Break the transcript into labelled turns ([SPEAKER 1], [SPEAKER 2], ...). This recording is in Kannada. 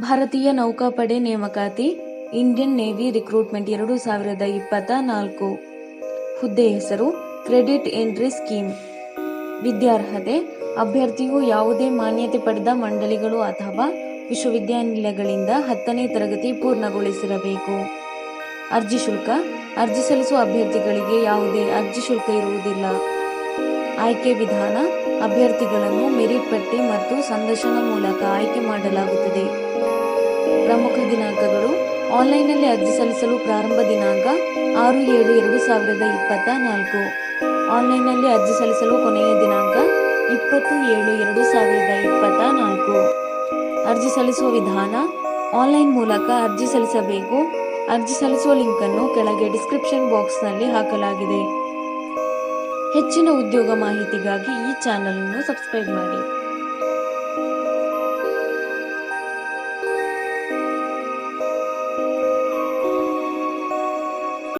[SPEAKER 1] ಭಾರತೀಯ ನೌಕಾಪಡೆ ನೇಮಕಾತಿ ಇಂಡಿಯನ್ ನೇವಿ ರಿಕ್ರೂಟ್ಮೆಂಟ್ ಎರಡು ಸಾವಿರದ ಇಪ್ಪತ್ತ ನಾಲ್ಕು. ಹುದ್ದೆ ಹೆಸರು ಕ್ರೆಡಿಟ್ ಎಂಟ್ರಿ ಸ್ಕೀಮ್ ವಿದ್ಯಾರ್ಹತೆ, ಅಭ್ಯರ್ಥಿಯು ಯಾವುದೇ ಮಾನ್ಯತೆ ಪಡೆದ ಮಂಡಳಿಗಳು ಅಥವಾ ವಿಶ್ವವಿದ್ಯಾನಿಲಯಗಳಿಂದ ಹತ್ತನೇ ತರಗತಿ ಪೂರ್ಣಗೊಳಿಸಿರಬೇಕು. ಅರ್ಜಿ ಶುಲ್ಕ, ಅರ್ಜಿ ಸಲ್ಲಿಸುವ ಅಭ್ಯರ್ಥಿಗಳಿಗೆ ಯಾವುದೇ ಅರ್ಜಿ ಶುಲ್ಕ ಇರುವುದಿಲ್ಲ. ಆಯ್ಕೆ ವಿಧಾನ, ಅಭ್ಯರ್ಥಿಗಳನ್ನು ಮೆರಿಟ್ ಪಟ್ಟಿ ಮತ್ತು ಸಂದರ್ಶನ ಮೂಲಕ ಆಯ್ಕೆ ಮಾಡಲಾಗುತ್ತದೆ. ಪ್ರಮುಖ ದಿನಾಂಕಗಳು. ಆನ್ಲೈನ್ನಲ್ಲಿ ಅರ್ಜಿ ಸಲ್ಲಿಸಲು ಪ್ರಾರಂಭ ದಿನಾಂಕ ಆರು ಏಳು ಎರಡು ಸಾವಿರದ ಇಪ್ಪತ್ತ ನಾಲ್ಕು ಆನ್ಲೈನ್ನಲ್ಲಿ ಅರ್ಜಿ ಸಲ್ಲಿಸಲು ಕೊನೆಯ ದಿನಾಂಕ ಇಪ್ಪತ್ತು ಏಳು ಎರಡು ಸಾವಿರದ ಇಪ್ಪತ್ತ ನಾಲ್ಕು ಅರ್ಜಿ ಸಲ್ಲಿಸುವ ವಿಧಾನ, ಆನ್ಲೈನ್ ಮೂಲಕ ಅರ್ಜಿ ಸಲ್ಲಿಸಬೇಕು. ಅರ್ಜಿ ಸಲ್ಲಿಸುವ ಲಿಂಕನ್ನು ಕೆಳಗೆ ಡಿಸ್ಕ್ರಿಪ್ಷನ್ ಬಾಕ್ಸ್ನಲ್ಲಿ ಹಾಕಲಾಗಿದೆ. ಹೆಚ್ಚಿನ ಉದ್ಯೋಗ ಮಾಹಿತಿಗಾಗಿ ಈ ಚಾನಲ್ ಅನ್ನು ಸಬ್ಸ್ಕ್ರೈಬ್ ಮಾಡಿ.